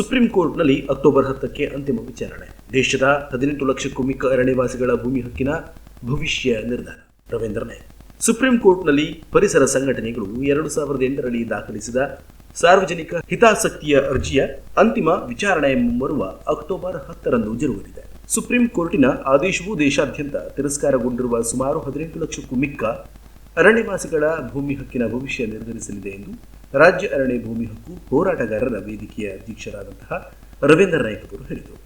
Supreme ಕೋರ್ಟ್ನಲ್ಲಿ October ಹತ್ತಕ್ಕೆ ಅಂತಿಮ ವಿಚಾರಣೆ. ದೇಶದ ಹದಿನೆಂಟು ಲಕ್ಷಕ್ಕೂ ಮಿಕ್ಕ ಅರಣ್ಯವಾಸಿಗಳ ಭೂಮಿ ಹಕ್ಕಿನ ಭವಿಷ್ಯ ನಿರ್ಧಾರ. ರವೀಂದ್ರ ನಾಯ್ಕ್. ಸುಪ್ರೀಂ ಕೋರ್ಟ್ನಲ್ಲಿ ಪರಿಸರ ಸಂಘಟನೆಗಳು ಎರಡು ಸಾವಿರದ ಎಂಟರಲ್ಲಿ ದಾಖಲಿಸಿದ ಸಾರ್ವಜನಿಕ ಹಿತಾಸಕ್ತಿಯ ಅರ್ಜಿಯ ಅಂತಿಮ ವಿಚಾರಣೆ ಮುಂಬರುವ ಅಕ್ಟೋಬರ್ ಹತ್ತರಂದು ಜರುಗಲಿದೆ. ಸುಪ್ರೀಂ ಕೋರ್ಟಿನ ಆದೇಶವು ದೇಶಾದ್ಯಂತ ತಿರಸ್ಕಾರಗೊಂಡಿರುವ ಸುಮಾರು ಹದಿನೆಂಟು ಲಕ್ಷಕ್ಕೂ ಮಿಕ್ಕ ಅರಣ್ಯವಾಸಿಗಳ ಭೂಮಿ ಹಕ್ಕಿನ ಭವಿಷ್ಯ ನಿರ್ಧರಿಸಲಿದೆ ಎಂದು ರಾಜ್ಯ ಅರಣ್ಯ ಭೂಮಿ ಹಕ್ಕು ಹೋರಾಟಗಾರರ ವೇದಿಕೆಯ ಅಧ್ಯಕ್ಷರಾದಂತಹ ರವೀಂದ್ರ ನಾಯ್ಕವರು ಹೇಳಿದರು.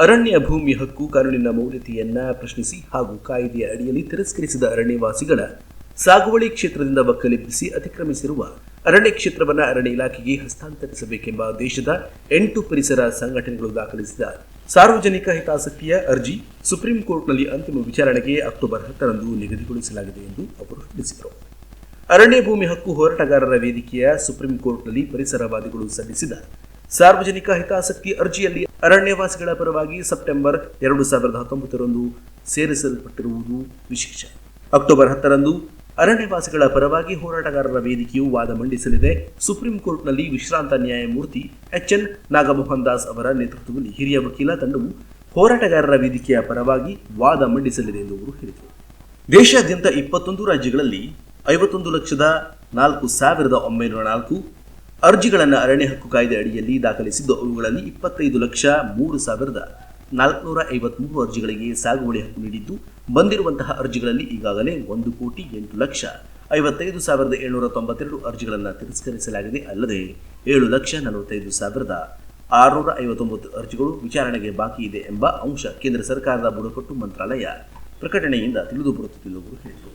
ಅರಣ್ಯ ಭೂಮಿ ಹಕ್ಕು ಕಾನೂನಿನ ಮೌಲ್ಯತೆಯನ್ನ ಪ್ರಶ್ನಿಸಿ ಹಾಗೂ ಕಾಯ್ದೆಯ ಅಡಿಯಲ್ಲಿ ತಿರಸ್ಕರಿಸಿದ ಅರಣ್ಯವಾಸಿಗಳ ಸಾಗುವಳಿ ಕ್ಷೇತ್ರದಿಂದ ಒಕ್ಕಲೆಬ್ಬಿಸಿ ಅತಿಕ್ರಮಿಸಿರುವ ಅರಣ್ಯ ಕ್ಷೇತ್ರವನ್ನು ಅರಣ್ಯ ಇಲಾಖೆಗೆ ಹಸ್ತಾಂತರಿಸಬೇಕೆಂಬ ದೇಶದ ಎಂಟು ಪರಿಸರ ಸಂಘಟನೆಗಳು ದಾಖಲಿಸಿದ ಸಾರ್ವಜನಿಕ ಹಿತಾಸಕ್ತಿಯ ಅರ್ಜಿ ಸುಪ್ರೀಂ ಕೋರ್ಟ್ನಲ್ಲಿ ಅಂತಿಮ ವಿಚಾರಣೆಗೆ ಅಕ್ಟೋಬರ್ ಹತ್ತರಂದು ನಿಗದಿಗೊಳಿಸಲಾಗಿದೆ ಎಂದು ಅವರು ತಿಳಿಸಿದರು. ಅರಣ್ಯ ಭೂಮಿ ಹಕ್ಕು ಹೋರಾಟಗಾರರ ವೇದಿಕೆಯ ಸುಪ್ರೀಂ ಕೋರ್ಟ್ನಲ್ಲಿ ಪರಿಸರವಾದಿಗಳು ಸಲ್ಲಿಸಿದ ಸಾರ್ವಜನಿಕ ಹಿತಾಸಕ್ತಿ ಅರ್ಜಿಯಲ್ಲಿ ಅರಣ್ಯವಾಸಿಗಳ ಪರವಾಗಿ ಸೆಪ್ಟೆಂಬರ್ ಎರಡು ಸಾವಿರದ ಹತ್ತೊಂಬತ್ತರಂದು ಸೇರಿಸಲ್ಪಟ್ಟಿರುವುದು ವಿಶೇಷ. ಅಕ್ಟೋಬರ್ ಹತ್ತರಂದು ಅರಣ್ಯವಾಸಿಗಳ ಪರವಾಗಿ ಹೋರಾಟಗಾರರ ವೇದಿಕೆಯು ವಾದ ಮಂಡಿಸಲಿದೆ. ಸುಪ್ರೀಂ ಕೋರ್ಟ್ನಲ್ಲಿ ವಿಶ್ರಾಂತ ನ್ಯಾಯಮೂರ್ತಿ ಎಚ್. ಎನ್. ನಾಗಮೋಹನ್ ದಾಸ್ ಅವರ ನೇತೃತ್ವದಲ್ಲಿ ಹಿರಿಯ ವಕೀಲ ತಂಡವು ಹೋರಾಟಗಾರರ ವೇದಿಕೆಯ ಪರವಾಗಿ ವಾದ ಮಂಡಿಸಲಿದೆ ಎಂದು ಅವರು ಹೇಳಿದರು. ದೇಶಾದ್ಯಂತ ಇಪ್ಪತ್ತೊಂದು ರಾಜ್ಯಗಳಲ್ಲಿ ಐವತ್ತೊಂದು ಲಕ್ಷದ ನಾಲ್ಕು ಸಾವಿರದ ಒಂಬೈನೂರ ನಾಲ್ಕು ಅರ್ಜಿಗಳನ್ನು ಅರಣ್ಯ ಹಕ್ಕು ಕಾಯ್ದೆ ಅಡಿಯಲ್ಲಿ ದಾಖಲಿಸಿದ್ದು, ಅವುಗಳಲ್ಲಿ ಇಪ್ಪತ್ತೈದು ಲಕ್ಷ ಮೂರು ಸಾವಿರದ ನಾಲ್ಕುನೂರ ಐವತ್ಮೂರು ಅರ್ಜಿಗಳಿಗೆ ಸಾಗುವಳಿ ಹಕ್ಕು ನೀಡಿದ್ದು, ಬಂದಿರುವಂತಹ ಅರ್ಜಿಗಳಲ್ಲಿ ಈಗಾಗಲೇ ಒಂದು ಕೋಟಿ ಎಂಟು ಲಕ್ಷ ಐವತ್ತೈದು ಸಾವಿರದ ಏಳ್ನೂರ ತೊಂಬತ್ತೆರಡು ಅರ್ಜಿಗಳನ್ನು ತಿರಸ್ಕರಿಸಲಾಗಿದೆ. ಅಲ್ಲದೆ ಏಳು ಲಕ್ಷ ನಲವತ್ತೈದು ಸಾವಿರದ ಆರುನೂರ ಐವತ್ತೊಂಬತ್ತು ಅರ್ಜಿಗಳು ವಿಚಾರಣೆಗೆ ಬಾಕಿ ಇದೆ ಎಂಬ ಅಂಶ ಕೇಂದ್ರ ಸರ್ಕಾರದ ಬುಡಕಟ್ಟು ಮಂತ್ರಾಲಯ ಪ್ರಕಟಣೆಯಿಂದ ತಿಳಿದು ಬರುತ್ತಿದೆ ಎಂದು ಹೇಳಿದರು.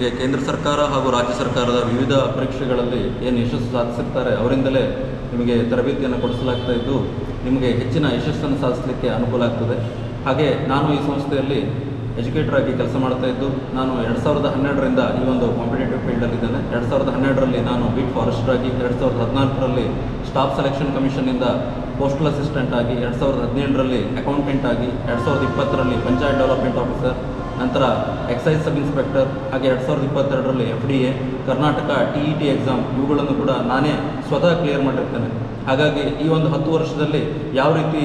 ನಿಮಗೆ ಕೇಂದ್ರ ಸರ್ಕಾರ ಹಾಗೂ ರಾಜ್ಯ ಸರ್ಕಾರದ ವಿವಿಧ ಪರೀಕ್ಷೆಗಳಲ್ಲಿ ಏನು ಯಶಸ್ಸು ಸಾಧಿಸಿರ್ತಾರೆ ಅವರಿಂದಲೇ ನಿಮಗೆ ತರಬೇತಿಯನ್ನು ಕೊಡಿಸಲಾಗ್ತಾ ಇದ್ದು, ನಿಮಗೆ ಹೆಚ್ಚಿನ ಯಶಸ್ಸನ್ನು ಸಾಧಿಸಲಿಕ್ಕೆ ಅನುಕೂಲ ಆಗ್ತದೆ. ಹಾಗೆ ನಾನು ಈ ಸಂಸ್ಥೆಯಲ್ಲಿ ಎಜುಕೇಟರ್ ಆಗಿ ಕೆಲಸ ಮಾಡ್ತಾ ಇದ್ದು, ನಾನು ಎರಡು ಸಾವಿರದ ಹನ್ನೆರಡರಿಂದ ಈ ಒಂದು ಕಾಂಪಿಟೇಟಿವ್ ಫೀಲ್ಡಲ್ಲಿದ್ದೇನೆ ಎರಡು ಸಾವಿರದ ಹನ್ನೆರಡರಲ್ಲಿ ನಾನು ಬೀಟ್ ಫಾರೆಸ್ಟರ್ ಆಗಿ, ಎರಡು ಸಾವಿರದ ಹದಿನಾಲ್ಕರಲ್ಲಿ ಸ್ಟಾಫ್ ಸೆಲೆಕ್ಷನ್ ಕಮಿಷನ್ನಿಂದ ಪೋಸ್ಟಲ್ ಅಸಿಸ್ಟೆಂಟ್ ಆಗಿ, ಎರಡು ಸಾವಿರದ ಹದಿನೇಳರಲ್ಲಿ ಅಕೌಂಟೆಂಟ್ ಆಗಿ, ಎರಡು ಸಾವಿರದ ಇಪ್ಪತ್ತರಲ್ಲಿ ಪಂಚಾಯತ್ ಡೆವಲಪ್ಮೆಂಟ್ ಆಫೀಸರ್ ನಂತರ ಎಕ್ಸೈಸ್ ಸಬ್ ಇನ್ಸ್ಪೆಕ್ಟರ್ ಹಾಗೆ ಎರಡು ಸಾವಿರದ ಇಪ್ಪತ್ತೆರಡರಲ್ಲಿ F D A Karnataka T E T exam ಇವುಗಳನ್ನು ಕೂಡ ನಾನೇ ಸ್ವತಃ ಕ್ಲಿಯರ್ ಮಾಡಿರ್ತೇನೆ. ಹಾಗಾಗಿ ಈ ಒಂದು ಹತ್ತು ವರ್ಷದಲ್ಲಿ ಯಾವ ರೀತಿ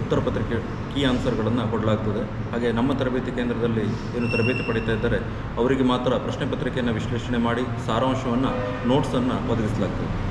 ಉತ್ತರ ಪತ್ರಿಕೆ ಕೀ ಆನ್ಸರ್ಗಳನ್ನು ಕೊಡಲಾಗ್ತದೆ. ಹಾಗೆ ನಮ್ಮ ತರಬೇತಿ ಕೇಂದ್ರದಲ್ಲಿ ಏನು ತರಬೇತಿ ಪಡೀತಾ ಇದ್ದಾರೆ, ಅವರಿಗೆ ಮಾತ್ರ ಪ್ರಶ್ನೆ ಪತ್ರಿಕೆಯನ್ನು ವಿಶ್ಲೇಷಣೆ ಮಾಡಿ, ಸಾರಾಂಶವನ್ನು ನೋಟ್ಸನ್ನು ಒದಗಿಸಲಾಗ್ತದೆ.